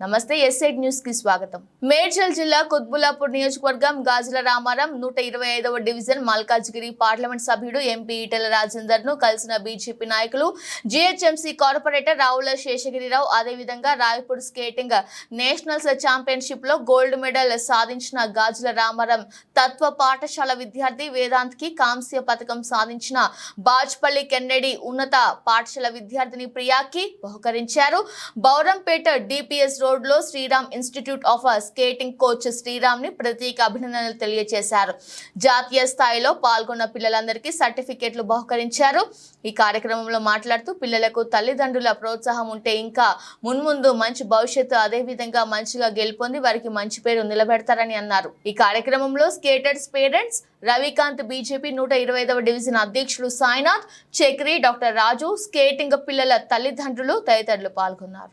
నమస్తే ఎస్ఐడ్ న్యూస్కి స్వాగతం. మేడ్చల్ జిల్లా కుత్బులాపూర్ నియోజకవర్గం గాజుల రామారం నూట ఇరవై ఐదవ డివిజన్ మల్కాజ్గిరి పార్లమెంట్ సభ్యుడు ఎంపీ ఈటెల రాజేందర్ను కలిసిన బీజేపీ నాయకులు జిహెచ్ఎంసీ కార్పొరేటర్ రావుల శేషగిరిరావు అదేవిధంగా రాయపూర్ స్కేటింగ్ నేషనల్స్ ఛాంపియన్షిప్లో గోల్డ్ మెడల్ సాధించిన గాజుల రామారం తత్వ పాఠశాల విద్యార్థి వేదాంత్కి కాంస్య పథకం సాధించిన బాజ్పల్లి కెన్నెడి ఉన్నత పాఠశాల విద్యార్థిని ప్రియాకి బహుకరించారు. బౌరంపేట డిపిఎస్ రోడ్లో Sriram institute of skating coach శ్రీరామ్ని ప్రత్యేక అభినందనలు తెలియజేశారు. జాతీయ స్థాయిలో పాల్గొన్న పిల్లలందరికీ సర్టిఫికేట్లు బహుకరించారు. ఈ కార్యక్రమంలో మాట్లాడుతూ పిల్లలకు తల్లిదండ్రుల ప్రోత్సాహం ఉంటే ఇంకా మున్ముందు మంచి భవిష్యత్తు అదేవిధంగా మంచిగా గెలుపొంది వారికి మంచి పేరు నిలబెడతారని అన్నారు. ఈ కార్యక్రమంలో స్కేటర్స్ పేరెంట్స్ రవికాంత్ బీజేపీ నూట ఇరవై డివిజన్ అధ్యక్షులు సాయినాథ్ చక్రి డాక్టర్ రాజు స్కేటింగ్ పిల్లల తల్లిదండ్రులు తదితరులు పాల్గొన్నారు.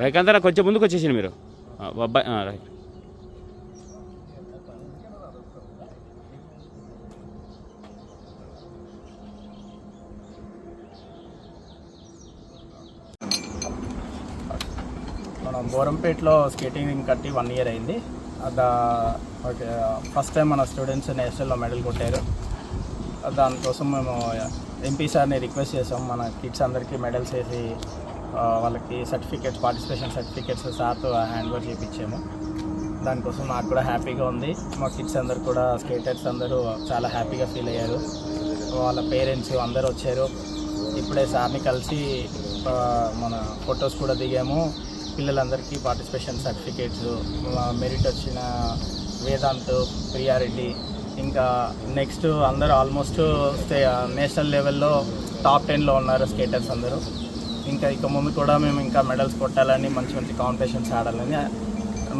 రైకంతరా కొంచెం ముందుకు వచ్చేసింది మీరు. అబ్బాయి ఆ, రైట్. మనం స్కేటింగ్ కట్టి వన్ ఇయర్ అయింది. దా ఫస్ట్ టైం మన స్టూడెంట్స్ నేషనల్లో మెడల్ కొట్టారు. దానికోసం మేము ఎంపీ సార్ని రిక్వెస్ట్ చేసాం మన కిడ్స్ అందరికీ మెడల్స్ వేసి వాళ్ళకి సర్టిఫికేట్స్ పార్టిసిపేషన్ సర్టిఫికేట్స్ సార్తో హ్యాండ్ ఓవర్ చేయించాము దానికోసం నాకు కూడా హ్యాపీగా ఉంది. మా కిడ్స్ అందరు కూడా స్కేటర్స్ అందరూ చాలా హ్యాపీగా ఫీల్ అయ్యారు. వాళ్ళ పేరెంట్స్ అందరూ వచ్చారు. ఇప్పుడే సార్ని కలిసి మన ఫొటోస్ కూడా దిగాము. పిల్లలందరికీ పార్టిసిపేషన్ సర్టిఫికేట్స్ మెరిట్ వచ్చిన వేదాంత్ ప్రియారెడ్డి ఇంకా నెక్స్ట్ అందరూ ఆల్మోస్ట్ స్టే నేషనల్ లెవెల్లో టాప్ టెన్లో ఉన్నారు స్కేటర్స్ అందరూ. ఇంకా ఇక ముందు కూడా మేము ఇంకా మెడల్స్ కొట్టాలని మంచి మంచి కాంపిటీషన్స్ ఆడాలని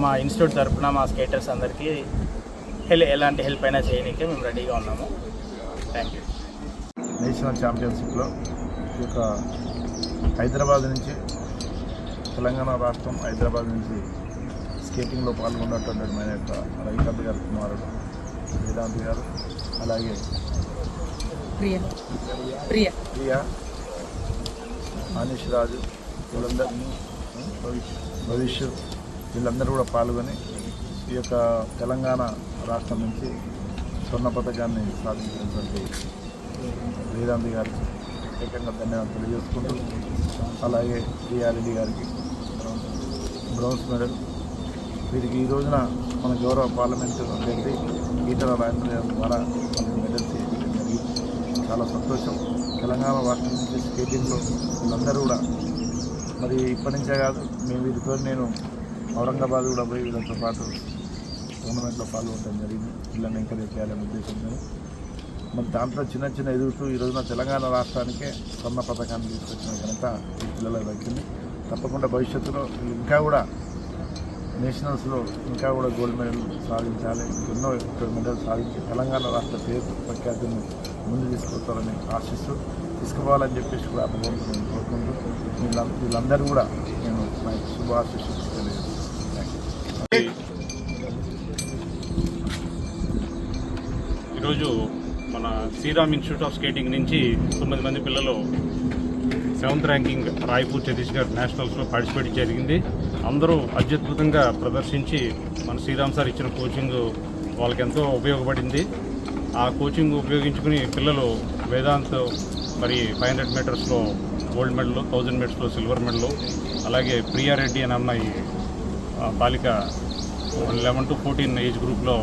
మా ఇన్స్టిట్యూట్ తరపున మా స్కేటర్స్ అందరికీ హెల్ ఎలాంటి హెల్ప్ అయినా చేయడానికి మేము రెడీగా ఉన్నాము. థ్యాంక్ యూ నేషనల్ ఛాంపియన్షిప్లో ఈ యొక్క హైదరాబాద్ నుంచి తెలంగాణ రాష్ట్రం హైదరాబాద్ నుంచి స్కేటింగ్లో పాల్గొన్నటువంటి మన యొక్క రవికాంత్ గారి కుమారుడు వేదాంత్ గారు అలాగే ప్రియ ప్రియ. ప్రియా. అనీష్ రాజు వీళ్ళందరూ భవిష్ భవిష్య వీళ్ళందరూ కూడా పాల్గొని ఈ యొక్క తెలంగాణ రాష్ట్రం నుంచి స్వర్ణ పథకాన్ని సాధించినటువంటి వేదాంతి గారికి ప్రత్యేకంగా ధన్యవాదాలు తెలియజేసుకుంటూ అలాగే టీఆర్ఎల్డి గారికి బ్రౌన్స్ మెడల్. వీరికి ఈ రోజున మన గౌరవ పార్లమెంటు అభ్యర్థి గీతల రాజేంద్ర గారి ద్వారా మెడల్స్ చాలా సంతోషం. తెలంగాణ రాష్ట్రం నుంచి స్కేటింగ్లో వీళ్ళందరూ కూడా మరి ఇప్పటి నుంచే కాదు మేము వీరితో నేను ఔరంగాబాద్ కూడా పోయి వీళ్ళతో పాటు టోర్నమెంట్లో పాల్గొనడం జరిగింది. వీళ్ళని ఎంకరేజ్ చేయాలనే ఉద్దేశంతో. మరి దాంట్లో చిన్న చిన్న ఎదుగుతూ ఈ రోజున తెలంగాణ రాష్ట్రానికే స్వర్ణ పథకాన్ని తీసుకొచ్చిన ఘనత ఈ పిల్లలకు దక్కింది తప్పకుండా భవిష్యత్తులో ఇంకా కూడా నేషనల్స్లో ఇంకా కూడా గోల్డ్ మెడల్ సాధించాలి ఎన్నో మెడల్ సాధించి తెలంగాణ రాష్ట్ర పేరు ప్రఖ్యాతిని ముందు తీసుకొస్తారని ఆశిస్తూ తీసుకుపోవాలని చెప్పేసి కూడా భగవంతుని కోరుకుంటూ వీళ్ళ- వీళ్ళందరూ కూడా నేను నా శుభ ఆశిస్తూ ఈరోజు మన శ్రీరామ్ ఇన్స్టిట్యూట్ ఆఫ్ స్కేటింగ్ నుంచి తొమ్మిది మంది పిల్లలు సెవెంత్ ర్యాంకింగ్ రాయ్పూర్ ఛత్తీస్గఢ్ నేషనల్స్లో పార్టిసిపేట్ జరిగింది. అందరూ అత్యద్భుతంగా ప్రదర్శించి మన శ్రీరామ్ సార్ ఇచ్చిన కోచింగ్ వాళ్ళకి ఎంతో ఉపయోగపడింది. ఆ కోచింగ్ ఉపయోగించుకుని పిల్లలు వేదాంత్ మరి ఫైవ్ హండ్రెడ్ మీటర్స్లో గోల్డ్ మెడల్ థౌజండ్ మీటర్స్లో సిల్వర్ మెడల్ అలాగే ప్రియారెడ్డి అనే అమ్మాయి బాలిక లెవెన్ టు ఫోర్టీన్ ఏజ్ గ్రూప్లో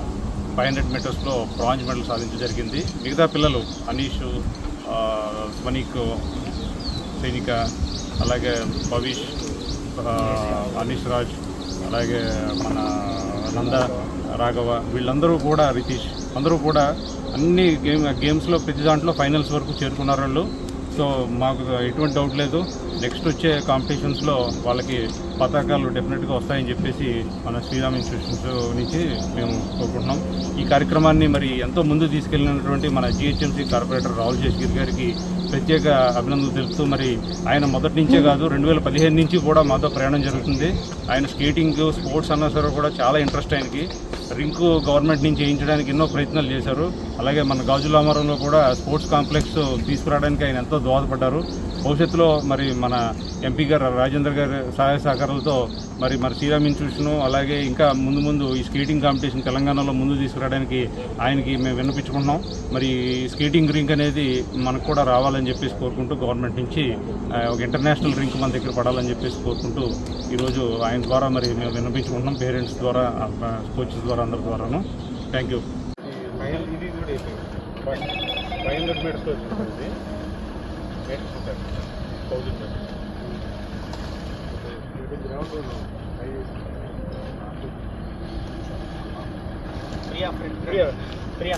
ఫైవ్ హండ్రెడ్ మీటర్స్లో బ్రాంజ్ మెడల్ సాధించడం జరిగింది. మిగతా పిల్లలు అనీష్ స్మనీక్ సైనిక అలాగే భవిష్ అనీష్ రాజ్ అలాగే మన నంద రాఘవ వీళ్ళందరూ కూడా రితీష్ అందరూ కూడా అన్ని గేమ్ గేమ్స్లో ప్రతి దాంట్లో ఫైనల్స్ వరకు చేరుకున్నారు వాళ్ళు. సో మాకు ఎటువంటి డౌట్ లేదు. నెక్స్ట్ వచ్చే కాంపిటీషన్స్లో వాళ్ళకి పతాకాలు డెఫినెట్గా వస్తాయని చెప్పేసి మన శ్రీరామ్ ఇన్స్టిట్యూషన్స్ నుంచి మేము కోరుకుంటున్నాం. ఈ కార్యక్రమాన్ని మరి ఎంతో ముందు తీసుకెళ్ళినటువంటి మన జిహెచ్ఎంసీ కార్పొరేటర్ రాహుల్ జేష్గిర్ గారికి ప్రత్యేక అభినందనలు తెలుపుతూ మరి ఆయన మొదటి నుంచే కాదు రెండు వేల పదిహేను నుంచి కూడా మాతో ప్రయాణం జరుగుతుంది. ఆయన స్కేటింగ్ స్పోర్ట్స్ అన్నా సరే కూడా చాలా ఇంట్రెస్ట్ ఆయనకి. రింకు గవర్నమెంట్ నుంచి చేయించడానికి ఎన్నో ప్రయత్నాలు చేశారు. అలాగే మన గాజులామరంలో కూడా స్పోర్ట్స్ కాంప్లెక్స్ తీసుకురావడానికి ఆయన ఎంతో దోహదపడ్డారు. భవిష్యత్తులో మరి మన ఎంపీ గారు రాజేంద్ర గారి సహాయ సహకారాలతో మరి మన శ్రీరామ్ ఇన్స్టిట్యూషన్ అలాగే ఇంకా ముందు ముందు ఈ స్కేటింగ్ కాంపిటీషన్ తెలంగాణలో ముందు తీసుకురావడానికి ఆయనకి మేము విన్నపించుకుంటున్నాం. మరి ఈ స్కేటింగ్ రింక్ అనేది మనకు కూడా రావాలని చెప్పేసి కోరుకుంటూ గవర్నమెంట్ నుంచి ఒక ఇంటర్నేషనల్ రింక్ మన దగ్గర పడాలని చెప్పేసి కోరుకుంటూ ఈరోజు ఆయన ద్వారా మరి మేము విన్నపించుకుంటున్నాం. పేరెంట్స్ ద్వారా కోచెస్ ద్వారా అందరి ద్వారాను. Thank you. ఇది కూడా ఫైవ్ హండ్రెడ్ మీటర్స్ వచ్చింది. Thousand Priya. Priya. Priya.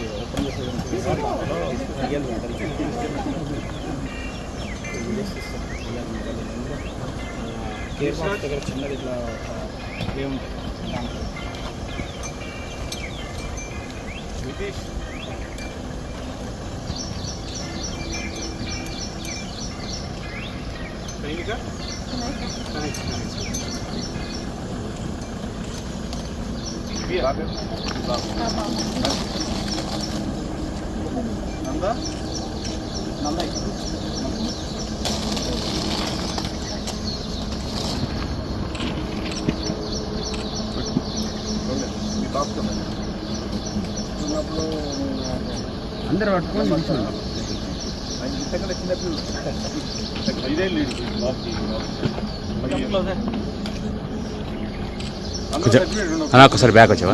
Care box దగ్గర చిన్నది ఇట్లా వే ఉంటుంది దాంట్లో నితీష్ సైనిక నంద నంద ఇక్కడ మీ బాబు ఉన్నప్పుడు అందరూ పట్టుకొని ఆయన ఇంతకంటే చిన్నపిల్లలు ఇదే లీడ్. కొంచెం ఒకసారి బ్యాక్ వచ్చావా?